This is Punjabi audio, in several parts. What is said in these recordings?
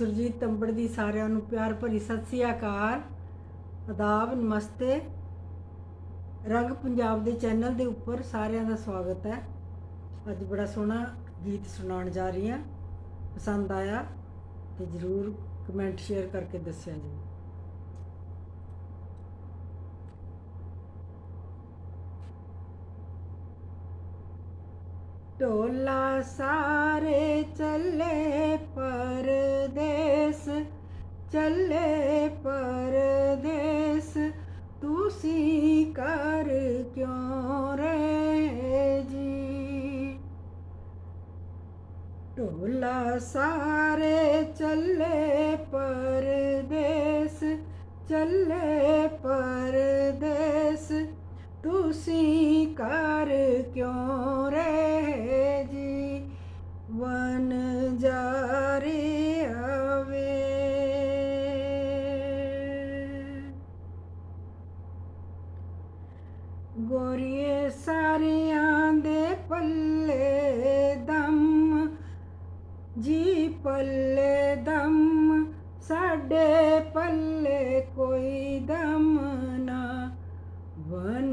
ਸੁਰਜੀਤ ਤੰਬੜ ਦੀ ਸਾਰਿਆਂ ਨੂੰ ਪਿਆਰ ਭਰੀ ਸਤਿ ਸ੍ਰੀ ਅਕਾਲ। ਆਦਾਬ, ਨਮਸਤੇ। ਰੰਗ ਪੰਜਾਬ ਦੇ ਚੈਨਲ ਦੇ ਉੱਪਰ ਸਾਰਿਆਂ ਦਾ ਸਵਾਗਤ ਹੈ। ਅੱਜ ਬੜਾ ਸੋਹਣਾ ਗੀਤ ਸੁਣਾਉਣ ਜਾ ਰਹੀ ਹਾਂ। ਪਸੰਦ ਆਇਆ ਤੇ ਜਰੂਰ ਕਮੈਂਟ, ਸ਼ੇਅਰ ਕਰਕੇ ਦੱਸਿਆ ਜੀ। ਢੋਲਾ ਸਾਰੇ ਚੱਲੇ ਪਰਦੇਸ, ਤੁਸੀਂ ਕਰ ਕਿਉਂ ਰਹੇ ਜੀ? ਢੋਲਾ ਸਾਰੇ ਚੱਲੇ ਪਰਦੇਸ ਚੱਲੇ ਪਰਦੇਸ, ਤੁਸੀਂ ਕਰ ਕਿਉਂ ਰਹੇ ਪੱਲੇ ਦਮ ਜੀ ਪੱਲੇ ਦਮ ਸਾਡੇ ਪੱਲੇ ਕੋਈ ਦਮ ਨਾ ਵਨ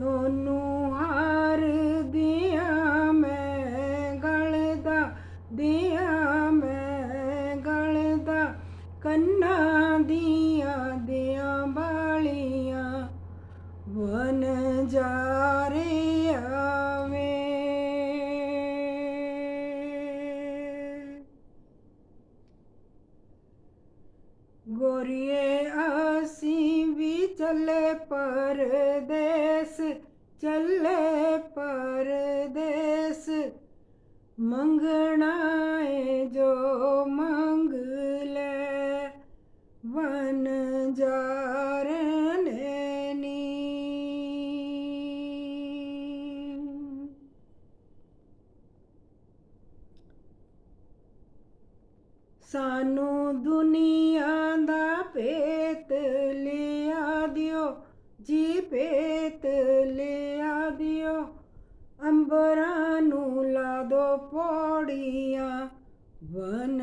ਤੁਹਾਨੂੰ ਹਾਰ ਦੀਆਂ ਮੈਂ ਗਲਦਾ, ਦੀਆਂ ਮੈਂ ਗਲਦਾ। ਕੰਨਾਂ ਦੀਆਂ ਦੀਆਂ ਬਾਲੀਆਂ ਵਨ ਜਾਰੇ ਆਵੇ ਗੋਰੀਏ, ਅਸੀਂ ਵੀ ਚੱਲੇ ਪਰਦੇਸ ਚੱਲੇ ਪਰਦੇਸ ਮੰਗਣਾ ਏ ਜੋ ਮੰਗ ਲੈ। ਵਨ ਜਾਰਨ ਨੀ। ਸਾਨੂੰ ਦੁਨੀਆ ਦਾ ਭੇਤ ਲਿਆ ਦਿਓ, ਜੀ ਭੇਤ ਲਿਆ ਦਿਓ ਅੰਬਰਾਂ ਨੂੰ ਲਾ ਦੋ ਪੌੜੀਆਂ। ਵਨ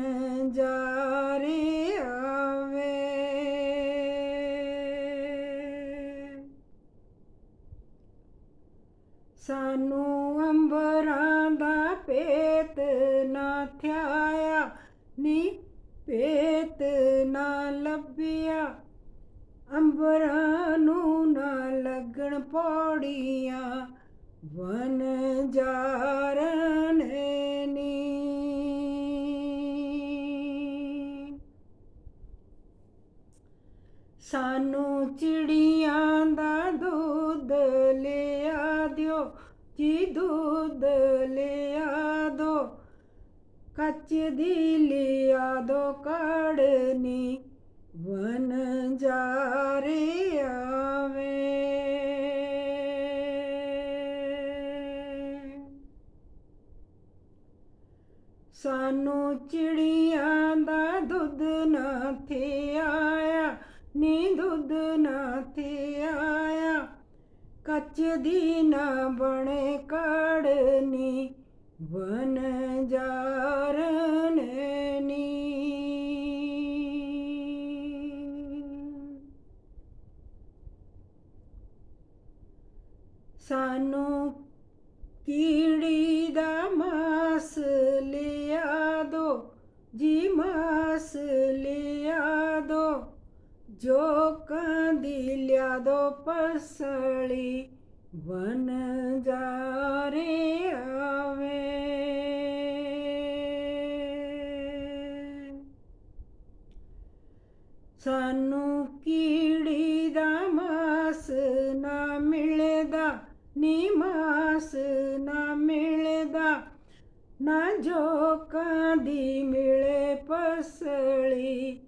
ਜਾਰੇ ਆਵੇ। ਸਾਨੂੰ ਅੰਬਰਾਂ ਦਾ ਭੇਤ ਨਾ ਥਿਆਇਆ, ਨੀ ਭੇਤ ਨਾ ਲੱਭਿਆ। ਅੰਬਰਾਂ ਨੂੰ ਨਾ ਪੌੜੀਆਂ ਵਨ ਜਾਰਨ ਨੀ ਸਾਨੂੰ ਚਿੜੀਆਂ ਦਾ ਦੁੱਧ ਲਿਆ ਦਿਓ, ਜੀ ਦੁੱਧ ਲਿਆ ਦੋ ਕੱਚ ਦੀ ਲਿਆ ਦੋ ਕੜਨੀ ਵਨ ਜਾ ਆਵੇ ਸਾਨੂੰ ਚਿੜੀਆਂ ਦਾ ਦੁੱਧ ਨਾ ਥੇ ਆਇਆ, ਨੀ ਦੁੱਧ ਨਾ ਥੇ ਆਇਆ। ਕੱਚ ਦੀ ਨਾ ਬਣੇ ਕੜਨੀ ਵਨ ਜਾਰਨ ਨੀ। ਸਾਨੂੰ ਕੀੜੀ ਮਾਸ ਲਿਆ ਦੋ ਜੋ ਕਾਂਦੀ ਲਿਆ ਦੋ ਪਸਲੀ ਵਨ ਜਾਰੇ ਆਵੇ। ਸਾਨੂੰ ਕੀੜੀ ਦਾ ਮਾਸ ਨਾ ਮਿਲਦਾ, ਨੀ ਮਾਸ ਨਾ ਮਿਲਦਾ ਨਾ ਜੋਕਾਂ ਦੀ ਮਿਲੇ ਪਸਲੀ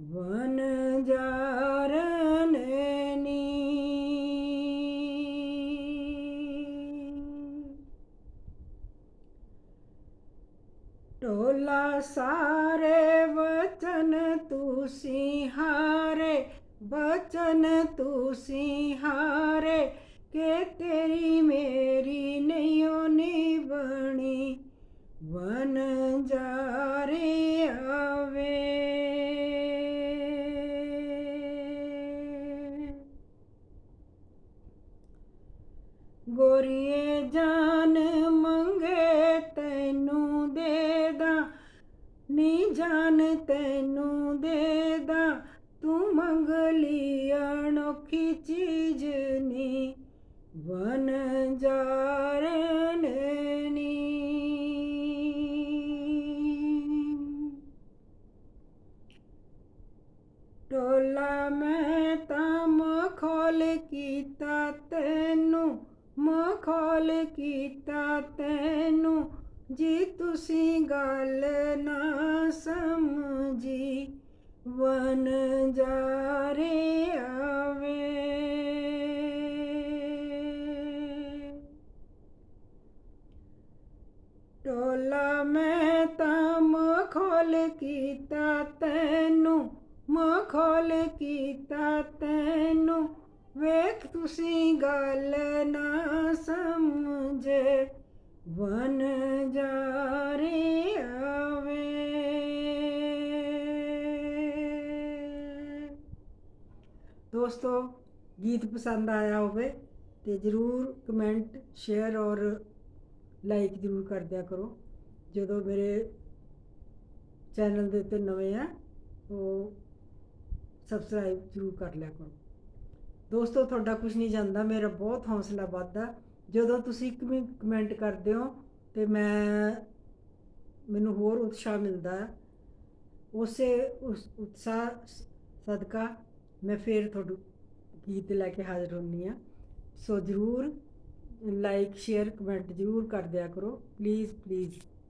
ਵਨ ਜਾਰਨ ਨੀ। ਟੋਲਾ ਸਾਰੇ ਵਚਨ ਤੁਸੀਂ ਹਾਰੇ, ਬਚਨ ਤੁਸੀਂ ਹਾਰੇ, ਕੇ ਤੇਰੀ ਮੇਰੀ ਨਹੀਂਓ ਨੀ ਬਣੀ ਵਨ ਜਾਰੇ ਆਵੇ। ਗੋਰੀਏ ਜਾਨ ਮੰਗੇ ਤੈਨੂੰ ਦੇ ਦਾਂ, ਨੀ ਜਾਨ ਤੈਨੂੰ ਦੇ ਦਾਂ। ਤੂੰ ਮੰਗ ਲਈ ਅਨੋਖੀ ਚੀਜ਼ ਨੀ, ਵਨ ਜਾ ਟੋਲਾ ਮੈਂ ਤਾਂ ਮਖੌਲ ਕੀਤਾ ਤੈਨੂੰ, ਮਖੌਲ ਕੀਤਾ ਤੈਨੂੰ। ਜੀ ਤੁਸੀਂ ਗੱਲ ਨਾ ਸਮਝੀ ਵਨ ਜਾਰੇ ਆਵੇ ਟੋਲਾ ਮੈਂ ਤਾਂ ਮਖੌਲ ਕੀਤਾ ਮਖੌਲ ਕੀਤਾ ਤੈਨੂੰ। ਵੇਖ ਤੁਸੀਂ ਗੱਲ ਨਾ ਸਮਝੇ। ਵਨ ਜਾਰੇ ਆਵੇ। ਦੋਸਤੋ, ਗੀਤ ਪਸੰਦ ਆਇਆ ਹੋਵੇ ਤੇ ਜਰੂਰ ਕਮੈਂਟ, ਸ਼ੇਅਰ ਔਰ ਲਾਈਕ ਜਰੂਰ ਕਰ ਦਿਆ ਕਰੋ। ਜਦੋਂ ਮੇਰੇ ਚੈਨਲ ਦੇ ਉੱਤੇ ਨਵੇਂ ਆ, ਉਹ ਸਬਸਕ੍ਰਾਈਬ ਜਰੂਰ ਕਰ ਲਿਆ ਕਰੋ। ਦੋਸਤੋ, ਤੁਹਾਡਾ ਕੁਝ ਨਹੀਂ ਜਾਂਦਾ, ਮੇਰਾ ਬਹੁਤ ਹੌਸਲਾ ਵੱਧਦਾ ਜਦੋਂ ਤੁਸੀਂ ਇੱਕ ਵੀ ਕਮੈਂਟ ਕਰਦੇ ਹੋ ਤੇ ਮੈਂ, ਮੈਨੂੰ ਹੋਰ ਉਤਸ਼ਾਹ ਮਿਲਦਾ ਉਸੇ ਉਸ ਉਤਸ਼ਾਹ ਸਦਕਾ ਮੈਂ ਫੇਰ ਤੁਹਾਨੂੰ ਗੀਤ ਲੈ ਕੇ ਹਾਜ਼ਰ ਹੁੰਨੀ ਆ ਸੋ ਜਰੂਰ ਲਾਈਕ ਸ਼ੇਅਰ ਕਮੈਂਟ ਜਰੂਰ ਕਰ ਦਿਆ ਕਰੋ। Please please